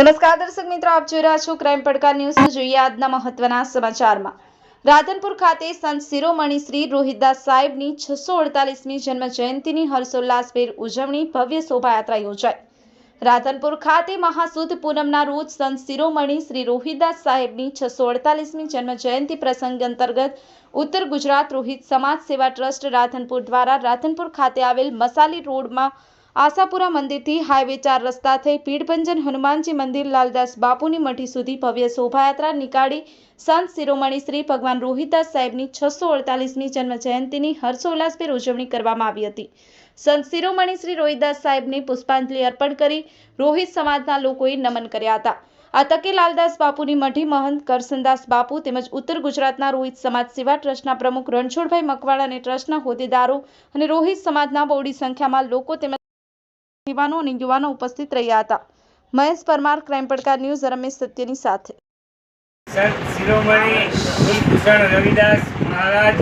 નમસ્કાર દર્શક મિત્રો, આપ જોઈ રહ્યા છો ક્રાઇમ પડકાર ન્યૂઝ જોઈએ આજના મહત્વના સમાચારમાં. રાધનપુર ખાતે સંત શિરોમણી શ્રી રોહિતદાસ સાહેબની છસો અડતાલીસમી જન્મ જયંતિની હર્ષોલ્લાસભેર ઉજવણી ભવ્ય શોભાયાત્રા યોજાઈ. રાધનપુર ખાતે મહાસુદ પૂનમના રોજ સંત શિરોમણી શ્રી રોહિતદાસ સાહેબની છસો અડતાલીસમી જન્મ જયંતિ પ્રસંગ અંતર્ગત ઉત્તર ગુજરાત રોહિત સમાજ સેવા ટ્રસ્ટ રાધનપુર દ્વારા રાધનપુર ખાતે આવેલ મસાલી રોડમાં આશાપુરા મંદિરથી હાઈવે ચાર રસ્તા થઈ હનુમાનજી મંદિર લાલદાસ બાપુની મઠી સુધી ભવ્ય શોભાયાત્રા નીકાળી સંત શિરોમણી શ્રી ભગવાન રોહિતદાસ સાહેબની છસો અડતાલીસમી જન્મ જયંતિની હર્ષોલ્લાસભેર ઉજવણી કરવામાં આવી હતી. સંત શિરોમણી શ્રી રોહિતદાસ સાહેબને પુષ્પાંજલિ અર્પણ કરી રોહિત સમાજના લોકોએ નમન કર્યા હતા. આ તકે લાલદાસ બાપુની મઢી મહંત કરસનદાસ બાપુ તેમજ ઉત્તર ગુજરાતના રોહિત સમાજ સેવા ટ્રસ્ટના પ્રમુખ રણછોડભાઈ મકવાણા અને ટ્રસ્ટના હોદ્દેદારો અને રોહિત સમાજના બહોળી સંખ્યામાં લોકો તેમજ યુવાનો અને યુવાનો ઉપસ્થિત રહ્યા હતા. મહેશ પરમાર, ક્રાઇમ પડકાર ન્યૂઝ, રમેશ સત્યની સાથે. રવિદાસ મહારાજ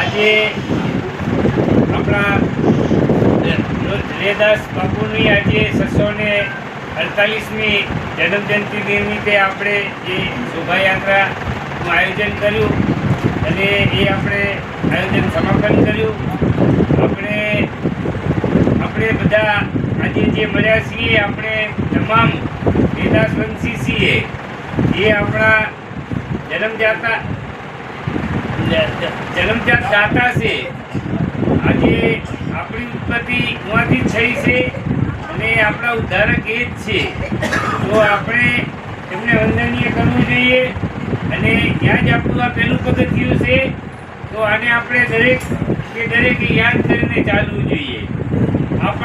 આજે આપણા બાપુની આજે છસો ને અડતાલીસમી જન્મજયંતિ નિમિત્તે આપણે જે શોભાયાત્રાનું આયોજન કર્યું અને એ આપણે આયોજન સમાપન કર્યું. આપણે આપણે બધા આજે જે મળ્યા છીએ, આપણે તમામ વેદાસવંશી છીએ. એ આપણા જન્મજાતા જ- જ- જન્મજાત દાતા છે. આજે આપણી ઉત્પત્તિ ઉમાંથી જ થઈ છે અને આપણા ઉદ્ધારક એ જ છે. તો આપણે એમને વંદનીય કરવું જોઈએ અને જ આપણું આ પહેલું પગથિયું છે. તો આને આપણે દરેક કે દરેકે યાદ કરીને ચાલવું જોઈએ.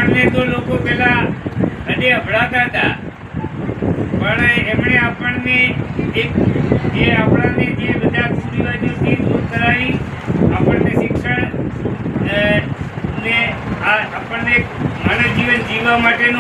આપણને તો લોકો પેલા હજી અભડાતા હતા. પણ એમણે આપણને એક જે આપણાને જે બધા કુરિવાજોથી દૂર કરાવી, આપણને શિક્ષણ ને આપણને માનવ જીવન જીવવા માટેનો